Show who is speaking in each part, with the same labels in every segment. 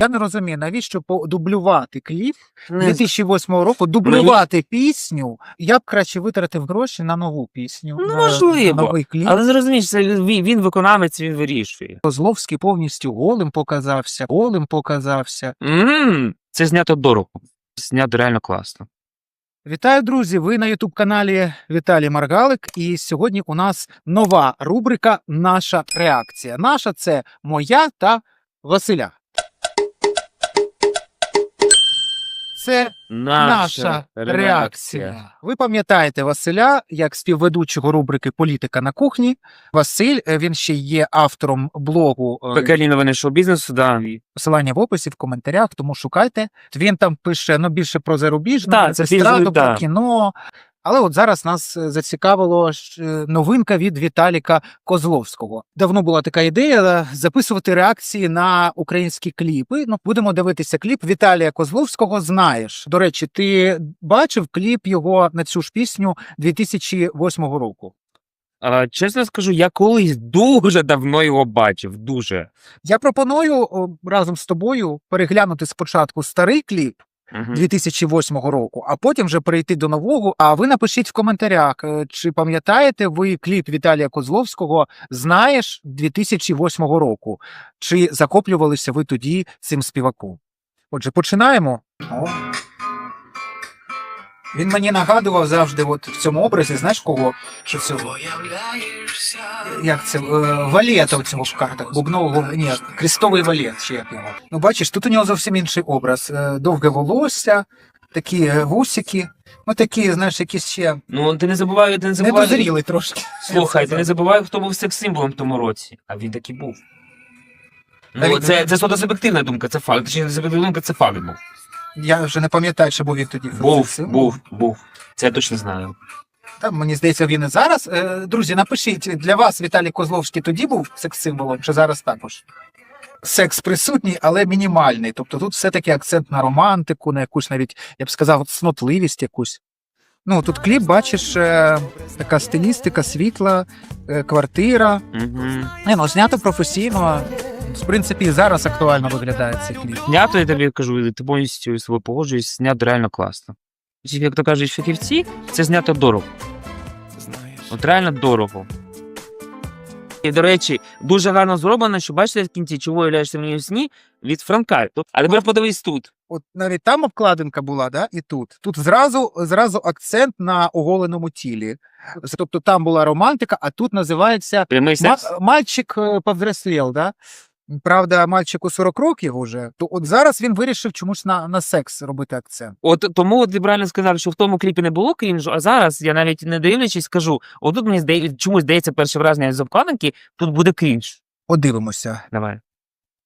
Speaker 1: Я не розумію, навіщо подублювати кліп 2008 року, дублювати пісню. Я б краще витратив гроші на нову пісню.
Speaker 2: Ну,
Speaker 1: на
Speaker 2: можливо.
Speaker 1: Новий кліп.
Speaker 2: Але зрозумієш, це він, він виконавець, він вирішує.
Speaker 1: Козловський повністю голим показався, голим показався.
Speaker 2: м Це знято дорого. Знято реально класно.
Speaker 1: Вітаю, друзі! Ви на Ютуб каналі Віталій Маргалик. І сьогодні у нас нова рубрика Наша реакція. Наша це моя та Василя. Це наша реакція. Ви пам'ятаєте Василя як співведучого рубрики Політика на кухні. Василь е, він ще є автором блогу е,
Speaker 2: Пекельні новини шоу-бізнесу, да.
Speaker 1: посилання в описі, в коментарях, тому шукайте. Він там пише ну більше про зарубіжне,
Speaker 2: Так,
Speaker 1: про
Speaker 2: це більш,
Speaker 1: про
Speaker 2: да.
Speaker 1: кіно. Але от зараз нас е, зацікавило е, новинка від Віталіка Козловського. Давно була така ідея е, записувати реакції на українські кліпи. Ну, будемо дивитися кліп Віталія Козловського. Знаєш. До речі, ти бачив кліп його на цю ж пісню 2008 року.
Speaker 2: А, чесно скажу, я колись дуже давно його бачив. Дуже.
Speaker 1: Я пропоную разом з тобою переглянути спочатку старий кліп.
Speaker 2: Мгм.
Speaker 1: 2008 року, а потім вже перейти до нового. А ви напишіть в коментарях, е, чи пам'ятаєте ви кліп Віталія Козловського Знаєш 2008 року? Чи захоплювалися ви тоді цим співаком? Отже, починаємо. Він мені нагадував завжди, от в цьому образі, знаєш кого? Що це? Як це? Е, Валета у цьому в картах. Бубнового, ні, крестовий валет, чи як його. Ну, бачиш, тут у нього зовсім інший образ. Е, Довге волосся, такі е, гусики. Ну такі, знаєш, якісь ще
Speaker 2: Ну, ти не забувай, ти не забувай.
Speaker 1: недозріли трошки.
Speaker 2: Слухай, ти не забувай, хто був секс-символом в тому році. А він таки був. Ну, це, це суто суб'єктивна думка, це факт. Точніше, не суб'єктивна думка, це факт був.
Speaker 1: Я вже не пам'ятаю, що був він тоді.
Speaker 2: Був, був, був. Це я точно знаю.
Speaker 1: Та, мені здається, він і зараз. Е, Друзі, напишіть, для вас Віталій Козловський тоді був секс-символом, чи зараз також? Секс присутній, але мінімальний. Тобто тут все-таки акцент на романтику, на якусь навіть, я б сказав, цнотливість якусь. Ну, тут кліп, бачиш, е, така стилістика, світла, е, квартира.
Speaker 2: Угу.
Speaker 1: Не, ну, знято професійно. В принципі, і зараз актуально виглядає цей кліп.
Speaker 2: Знято, я тобі кажу, ти повністю з тобою погоджуюсь, знято реально класно. Як то кажуть фахівці, це знято дорого. От реально дорого. І, до речі, дуже гарно зроблено, що бачите в кінці, чого являєшся мені у сні від Франка. А тепер подивись тут.
Speaker 1: От навіть там обкладинка була, да, і тут. Тут зразу, зразу акцент на оголеному тілі. Тобто там була романтика, а тут називається
Speaker 2: Прямий
Speaker 1: Ма- мальчик е, повзрослів, да? Правда, мальчику 40 років уже, то от зараз він вирішив чомусь на, на секс робити акцент.
Speaker 2: От тому от правильно сказав, що в тому кліпі не було крінжу, а зараз я навіть не дивлячись, скажу: отут мені здається, чомусь здається перше враження з обкладинки, тут буде крінж.
Speaker 1: Подивимося.
Speaker 2: Давай.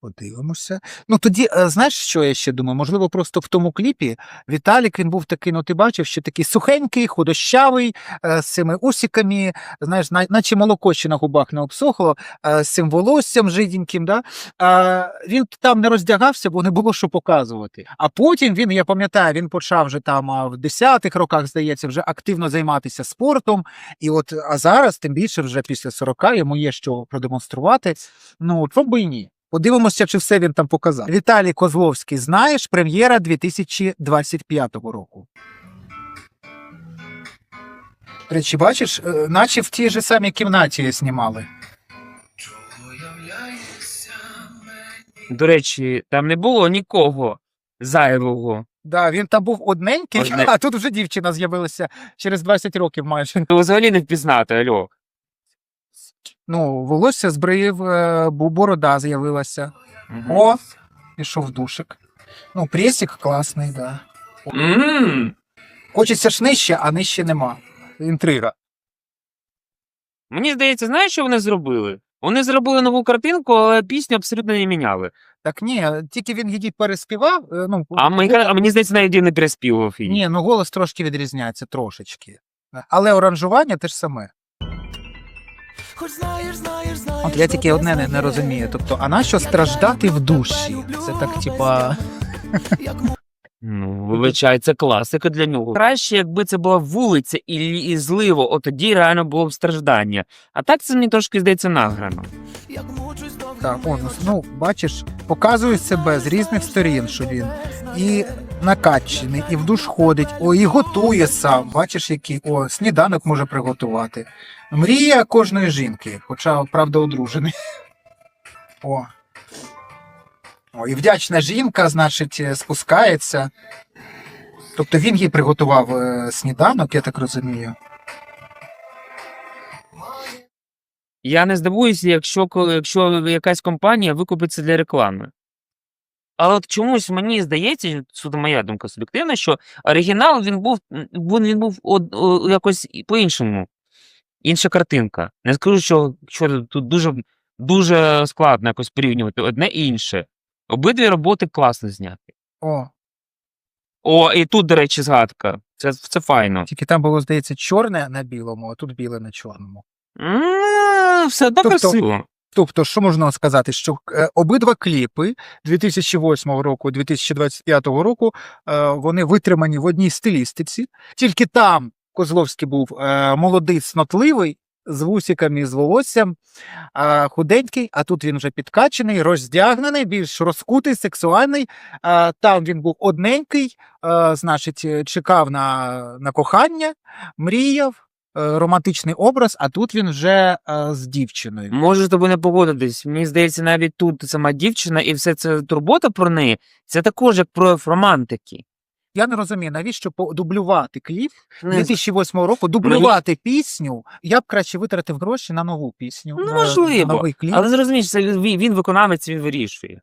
Speaker 1: Подивимося. Ну тоді, е, знаєш, що я ще думаю? Можливо, просто в тому кліпі Віталік він був такий, ну ти бачив, що такий сухенький, худощавий, е, з цими усіками, знаєш, наче молоко ще на губах не обсохло, е, з цим волоссям жиденьким. Да? Він там не роздягався, бо не було що показувати. А потім він, я пам'ятаю, він почав вже там в 10-х роках, здається, вже активно займатися спортом. І от, а зараз, тим більше, вже після 40 йому є що продемонструвати. Ну, чому би і ні? Подивимося, чи все він там показав. Віталій Козловський, знаєш, прем'єра 2025 року. До речі, бачиш, е, наче в тій же самій кімнаті знімали.
Speaker 2: До речі, там не було нікого зайвого.
Speaker 1: Да, він там був одненький,
Speaker 2: Одне-
Speaker 1: а тут вже дівчина з'явилася через 20 років майже.
Speaker 2: То взагалі не впізнати, альо.
Speaker 1: Ну, волосся збриїв, е, бу- борода з'явилася. О, пішов душик. Ну, пресік класний, да.
Speaker 2: М.
Speaker 1: Хочеться ж нижче, а нижче нема. Інтрига.
Speaker 2: Мені здається, знаєш, що вони зробили? Вони зробили нову картинку, але пісню абсолютно не міняли.
Speaker 1: Так ні, тільки він її переспівав. е, Ну,
Speaker 2: А, мені, а мені здається, навіть не переспівував її.
Speaker 1: ні, ну голос трошки відрізняється, трошечки. Але оранжування те ж саме. От я тільки одне не, не розумію. Тобто, а нащо страждати в душі? Це так, типа.
Speaker 2: Ну, вибачай, це класика для нього. Краще, якби це була вулиця і, і зливо, от тоді реально було б страждання. А так це мені трошки здається награно.
Speaker 1: Так, он, ну, бачиш, показує себе з різних сторін, що він і накачений, і в душ ходить, о, і готує сам. Бачиш, який о, сніданок може приготувати. Мрія кожної жінки, хоча, правда, одружений. О. О, і вдячна жінка, значить, е, спускається. Тобто він їй приготував е, сніданок, я так розумію.
Speaker 2: Я не здивуюся, якщо, якщо якась компанія викупиться для реклами. Але от чомусь мені здається, суто моя думка суб'єктивна, що оригінал він був, він, він був од, о, якось по-іншому. Інша картинка. Не скажу, що, що тут дуже, дуже складно якось порівнювати одне і інше. Обидві роботи класно зняті.
Speaker 1: О,
Speaker 2: О, і тут, до речі, згадка. Це, це файно.
Speaker 1: тільки там було, здається, чорне на білому, а тут біле на чорному.
Speaker 2: М, Все одно
Speaker 1: Тобто-
Speaker 2: красиво.
Speaker 1: Тобто, що можна сказати, що е, обидва кліпи 2008 року, 2025 року е, вони витримані в одній стилістиці. Тільки там Козловський був е, молодий, снотливий, з вусиками, з волоссям, худенький, а тут він вже підкачений, роздягнений, більш розкутий, сексуальний. Там він був одненький, значить, чекав на, на кохання, мріяв. Е, Романтичний образ, а тут він вже е, з дівчиною.
Speaker 2: Можу з тобою не погодитись. Мені здається, навіть тут сама дівчина і все це турбота про неї, це також як прояв романтики.
Speaker 1: Я не розумію, навіщо дублювати кліп
Speaker 2: Не
Speaker 1: 2008 року, дублювати пісню. Я б краще витратив гроші на нову пісню.
Speaker 2: Ну,
Speaker 1: на-
Speaker 2: можливо,
Speaker 1: на новий кліп.
Speaker 2: Але зрозумієш, це він, він виконавець, він вирішує.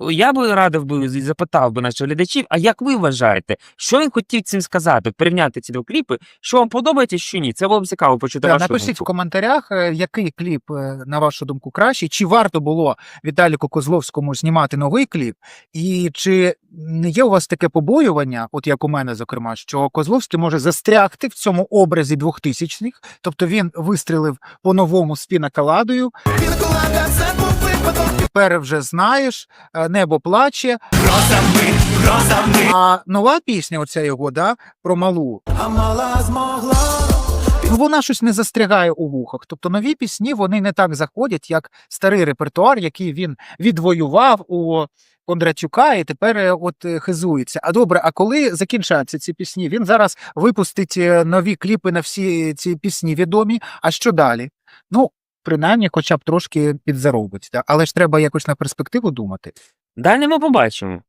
Speaker 2: Я би радив би і запитав би наших глядачів, а як ви вважаєте, що він хотів цим сказати? Порівняти ці два кліпи, що вам подобається, що ні? Це було б цікаво почути
Speaker 1: Да,
Speaker 2: вашу
Speaker 1: напишіть в коментарях, е, який кліп, е, на вашу думку, кращий, чи варто було Віталіку Козловському знімати новий кліп, і чи не є у вас таке побоювання, от як у мене, зокрема, що Козловський може застрягти в цьому образі 2000-х, тобто він вистрілив по-новому з пінакаладою, Тепер вже знаєш, е, небо плаче. А нова пісня, оця його, да, про малу. Ну, вона щось не застрягає у вухах. Тобто нові пісні вони не так заходять, як старий репертуар, який він відвоював у Кондратюка і тепер е, от е, хизується. А добре, а коли закінчаться ці пісні? Він зараз випустить нові кліпи на всі ці пісні відомі. А що далі? Ну, принаймні, хоча б трошки підзаробить. Але ж треба якось на перспективу думати.
Speaker 2: Далі ми побачимо.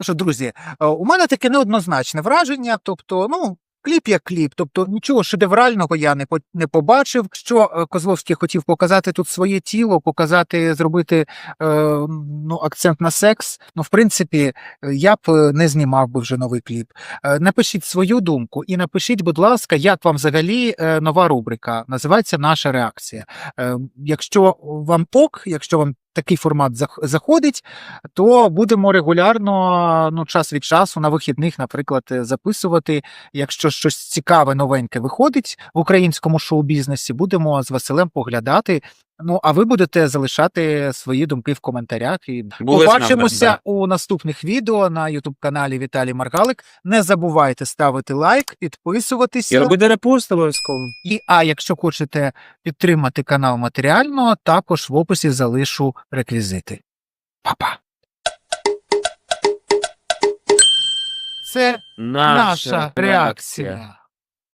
Speaker 1: Ну що, друзі, е, у мене таке неоднозначне враження. Тобто, ну. Кліп як кліп, тобто нічого шедеврального я не не побачив. Що е, Козловський хотів показати тут своє тіло, показати, зробити е, ну, акцент на секс. Ну, в принципі, е, я б е, не знімав би вже новий кліп. Е, Напишіть свою думку і напишіть, будь ласка, як вам взагалі нова рубрика. Називається Наша реакція. Е, Якщо вам ок, якщо вам такий формат зах- заходить, то будемо регулярно, ну, час від часу на вихідних, наприклад, е, записувати. Якщо щось цікаве, новеньке виходить в українському шоу-бізнесі, будемо з Василем поглядати. Ну, а ви будете залишати свої думки в коментарях. І
Speaker 2: Були з нами,
Speaker 1: побачимося
Speaker 2: да.
Speaker 1: у наступних відео на youtube каналі Віталій Маргалик. Не забувайте ставити лайк, підписуватися.
Speaker 2: І робити репост обов'язково.
Speaker 1: І а якщо хочете підтримати канал матеріально, також в описі залишу реквізити. Па-па! Це
Speaker 2: Наша,
Speaker 1: наша реакція.